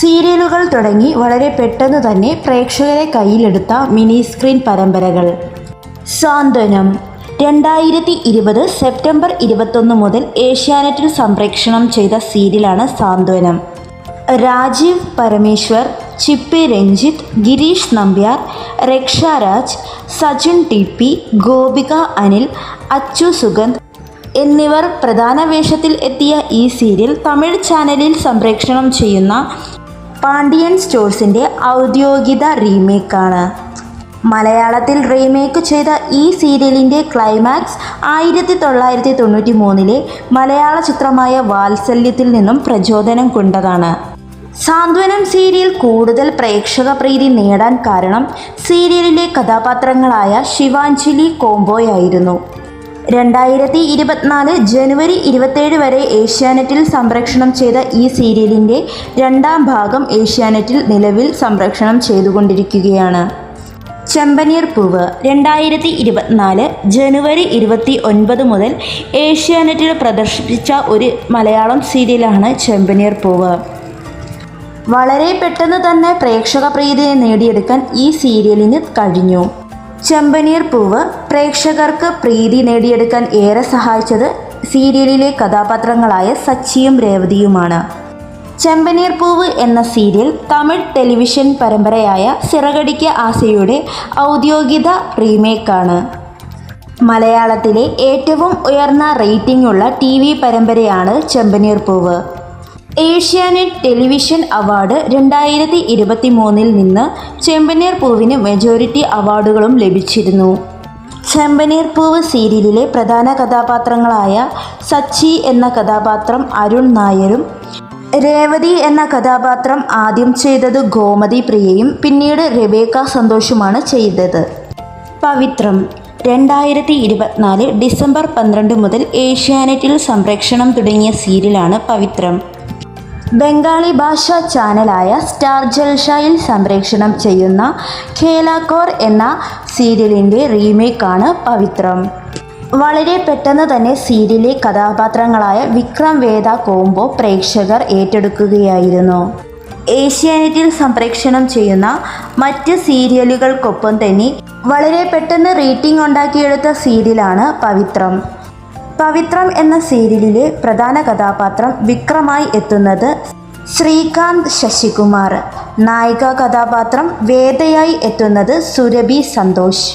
സീരിയലുകൾ തുടങ്ങി വളരെ പെട്ടെന്ന് തന്നെ പ്രേക്ഷകരെ കയ്യിലെടുത്ത മിനി സ്ക്രീൻ പരമ്പരകൾ. സാന്ത്വനം. രണ്ടായിരത്തി ഇരുപത് സെപ്റ്റംബർ ഇരുപത്തൊന്ന് മുതൽ ഏഷ്യാനെറ്റിൽ സംപ്രേക്ഷണം ചെയ്ത സീരിയലാണ് സാന്ത്വനം. രാജീവ് പരമേശ്വർ ചിപ്പി രഞ്ജിത്ത് ഗിരീഷ് നമ്പ്യാർ രക്ഷാരാജ് സജിൻ ടി പി ഗോപിക അനിൽ അച്ചു സുഗന്ധ് എന്നിവർ പ്രധാന വേഷത്തിൽ എത്തിയ ഈ സീരിയൽ തമിഴ് ചാനലിൽ സംപ്രേക്ഷണം ചെയ്യുന്ന പാണ്ഡിയൻ സ്റ്റോഴ്സിന്റെ ഔദ്യോഗിക റീമേക്കാണ്. മലയാളത്തിൽ റീമേക്ക് ചെയ്ത ഈ സീരിയലിന്റെ ക്ലൈമാക്സ് ആയിരത്തി തൊള്ളായിരത്തി തൊണ്ണൂറ്റി മൂന്നിലെ മലയാള ചിത്രമായ വാത്സല്യത്തിൽ നിന്നും പ്രചോദനം കൊണ്ടതാണ്. സാന്ത്വനം സീരിയൽ കൂടുതൽ പ്രേക്ഷക പ്രീതി നേടാൻ കാരണം സീരിയലിലെ കഥാപാത്രങ്ങളായ ശിവാഞ്ജലി കോംബോയായിരുന്നു. രണ്ടായിരത്തി ഇരുപത്തിനാല് ജനുവരി ഇരുപത്തേഴ് വരെ ഏഷ്യാനെറ്റിൽ സംപ്രേക്ഷണം ചെയ്ത ഈ സീരിയലിന്റെ രണ്ടാം ഭാഗം ഏഷ്യാനെറ്റിൽ നിലവിൽ സംപ്രേക്ഷണം ചെയ്തുകൊണ്ടിരിക്കുകയാണ്. ചെമ്പനീർ പൂവ് രണ്ടായിരത്തി ഇരുപത്തിനാല് ജനുവരി ഇരുപത്തി ഒൻപത് മുതൽ ഏഷ്യാനെറ്റിൽ പ്രദർശിപ്പിച്ച ഒരു മലയാളം സീരിയലാണ് ചെമ്പനീർ പൂവ്. വളരെ പെട്ടെന്ന് തന്നെ പ്രേക്ഷക പ്രീതിയെ നേടിയെടുക്കാൻ ഈ സീരിയലിന് കഴിഞ്ഞു. ചെമ്പനീർ പൂവ് പ്രേക്ഷകർക്ക് പ്രീതി നേടിയെടുക്കാൻ ഏറെ സഹായിച്ചത് സീരിയലിലെ കഥാപാത്രങ്ങളായ സച്ചിയും രേവതിയുമാണ്. ചെമ്പനീർ പൂവ് എന്ന സീരിയൽ തമിഴ് ടെലിവിഷൻ പരമ്പരയായ സിറകടിക്ക ആസയുടെ ഔദ്യോഗിക റീമേക്കാണ്. മലയാളത്തിലെ ഏറ്റവും ഉയർന്ന റേറ്റിംഗ് ഉള്ള ടി വി പരമ്പരയാണ് ചെമ്പനീർ പൂവ്. ഏഷ്യാനെറ്റ് ടെലിവിഷൻ അവാർഡ് രണ്ടായിരത്തി ഇരുപത്തി മൂന്നിൽ നിന്ന് ചെമ്പനീർ പൂവിന് മെജോറിറ്റി അവാർഡുകളും ലഭിച്ചിരുന്നു. ചെമ്പനീർ പൂവ് സീരിയലിലെ പ്രധാന കഥാപാത്രങ്ങളായ സച്ചി എന്ന കഥാപാത്രം അരുൺ നായരും രേവതി എന്ന കഥാപാത്രം ആദ്യം ചെയ്തത് ഗോമതി പ്രിയയും പിന്നീട് റെബേക്ക സന്തോഷുമാണ് ചെയ്തത്. പവിത്രം രണ്ടായിരത്തി ഇരുപത്തിനാല് ഡിസംബർ പന്ത്രണ്ട് മുതൽ ഏഷ്യാനെറ്റിൽ സംപ്രേക്ഷണം തുടങ്ങിയ സീരിയലാണ് പവിത്രം. ബംഗാളി ഭാഷാ ചാനലായ സ്റ്റാർ ജൽഷയിൽ സംപ്രേഷണം ചെയ്യുന്ന ഖേലാക്കോർ എന്ന സീരിയലിന്റെ റീമേക്കാണ് പവിത്രം. വളരെ പെട്ടെന്ന് തന്നെ സീരിയലിലെ കഥാപാത്രങ്ങളായ വിക്രം വേദ കോംബോ പ്രേക്ഷകർ ഏറ്റെടുക്കുകയായിരുന്നു. ഏഷ്യാനെറ്റിൽ സംപ്രേക്ഷണം ചെയ്യുന്ന മറ്റ് സീരിയലുകൾക്കൊപ്പം തന്നെ വളരെ പെട്ടെന്ന് റേറ്റിംഗ് ഉണ്ടാക്കിയെടുത്ത സീരിയലാണ് പവിത്രം. പവിത്രം എന്ന സീരിയലിലെ പ്രധാന കഥാപാത്രം വിക്രമായി എത്തുന്നത് ശ്രീകാന്ത് ശശികുമാർ. നായിക കഥാപാത്രം വേദയായി എത്തുന്നത് സുരഭി സന്തോഷ്.